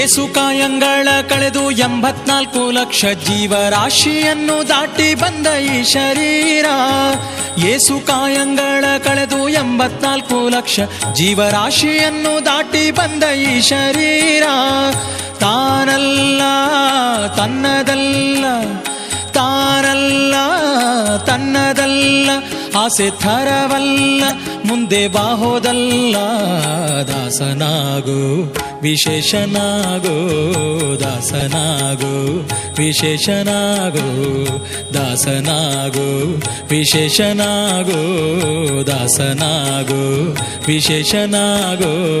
ಏಸು ಕಾಯಂಗಳ ಕಳೆದು ಎಂಬತ್ನಾಲ್ಕು ಲಕ್ಷ ಜೀವರಾಶಿಯನ್ನು ದಾಟಿ ಬಂದ ಈ ಶರೀರ. ಏಸು ಕಾಯಂಗಳ ಕಳೆದು ಎಂಬತ್ನಾಲ್ಕು ಲಕ್ಷ ಜೀವರಾಶಿಯನ್ನು ದಾಟಿ ಬಂದ ಈ ಶರೀರ. ತಾನಲ್ಲ, ತನ್ನದಲ್ಲ ತಾನಲ್ಲ ತನ್ನದಲ್ಲ ಆಸೆ ಥರವಲ್ಲ ಮುಂದೆ ಬಾಹೋದಲ್ಲ. ದಾಸನಾಗೋ ವಿಶೇಷನಾಗೋ ದಾಸನಾಗೋ ವಿಶೇಷನಾಗೋ ದಾಸನಾಗೋ ವಿಶೇಷನಾಗೋ ದಾಸನಾಗೋ ವಿಶೇಷನಾಗೋ.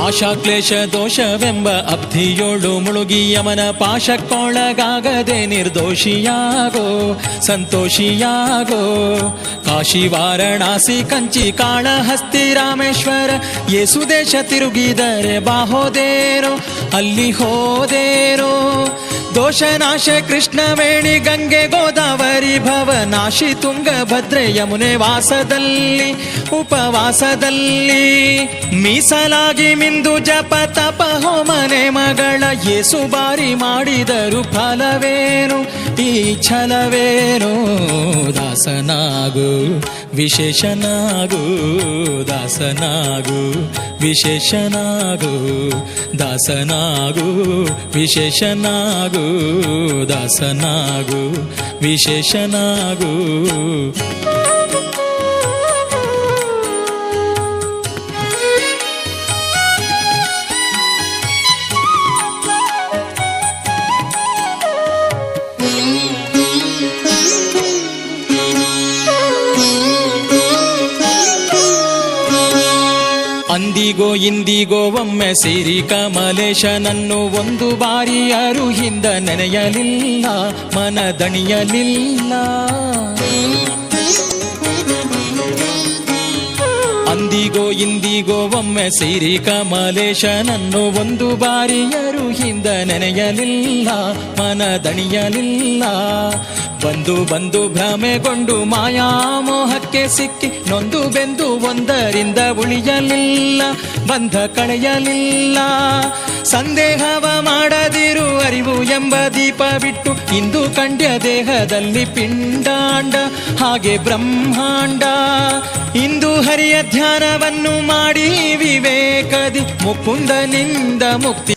ಆಶಾ ಕ್ಲೇಶ ದೋಷವೆಂಬ ಅಬ್ಧಿಯೋಳು ಮುಳುಗಿ ಯಮನ ಪಾಶಕ್ಕೊಳಗಾಗದೆ ನಿರ್ದೋಷಿಯಾಗೋ, ಸಂತೋಷಿಯಾಗೋ. ಕಾಶಿ ವಾರಣಾಸಿ ಕಂಚಿ ಕಾಳಹಸ್ತಿ ರಾಮೇಶ್ವರ ಯೇಸುದೇಶ ತಿರುಗಿದರೆ ಬಾಹೋದೇರೋ ಅಲ್ಲಿ ಹೋದೇರೋ ದೋಷನಾಶ ಕೃಷ್ಣವೇಣಿ ಗಂಗೆ ಗೋದಾವರಿ ಭವನಾಶಿ ತುಂಗಭದ್ರೆ ಯಮುನೆ ವಾಸದಲ್ಲಿ, ಉಪವಾಸದಲ್ಲಿ. ಮೀಸಲಾಗಿ ಮಿಂದು ಜಪ ತಪ ಹೋಮನೆ ಮಗಳ ಯೇಸು ಬಾರಿ ಮಾಡಿದರು ಫಲವೇನು? ಈ ಛಲವೇನು? ದಾಸನಾಗು, ವಿಶೇಷನಾಗು ದಾಸನಾಗು ವಿಶೇಷನಾಗು ದಾಸನಾಗು, ವಿಶೇಷನಾಗು. ದಾಸನಾಗು ವಿಶೇಷನಾಗು ಅಂದಿಗೋ ಇಂದಿಗೋ ಒಮ್ಮೆ ಸಿರಿ ಕಮಲೇಶನನ್ನು ಒಂದು ಬಾರಿ ಯಾರು ಹಿಂದ ನೆನೆಯಲಿಲ್ಲ, ಮನದಣಿಯಲಿಲ್ಲ. ಅಂದಿಗೋ, ಇಂದಿಗೋ ಒಮ್ಮೆ ಸಿರಿ ಕಮಲೇಶನನ್ನು ಒಂದು ಬಾರಿಯರು ಹಿಂದ ನೆನೆಯಲಿಲ್ಲ, ಮನದಣಿಯಲಿಲ್ಲ. ಬಂದು ಬಂದು ಭ್ರಮೆಗೊಂಡು ಮಾಯಾಮೋಹಕ್ಕೆ ಸಿಕ್ಕಿ ನೊಂದು ಬೆಂದು ಒಂದರಿಂದ ಉಳಿಯಲಿಲ್ಲ, ಬಂಧ ಕಳೆಯಲಿಲ್ಲ. ಸಂದೇಹವ ಮಾಡದಿರು ಅರಿವು ಎಂಬ ದೀಪ ಬಿಟ್ಟು ಇಂದು ಕಂಡ್ಯ ದೇಹದಲ್ಲಿ ಪಿಂಡಾಂಡ, ಹಾಗೆ ಬ್ರಹ್ಮಾಂಡ. ಇಂದು ಹರಿಯ ಧ್ಯಾನವನ್ನು ಮಾಡಿ ವಿವೇಕದಿ ಮುಕುಂದನಿಂದ ಮುಕ್ತಿ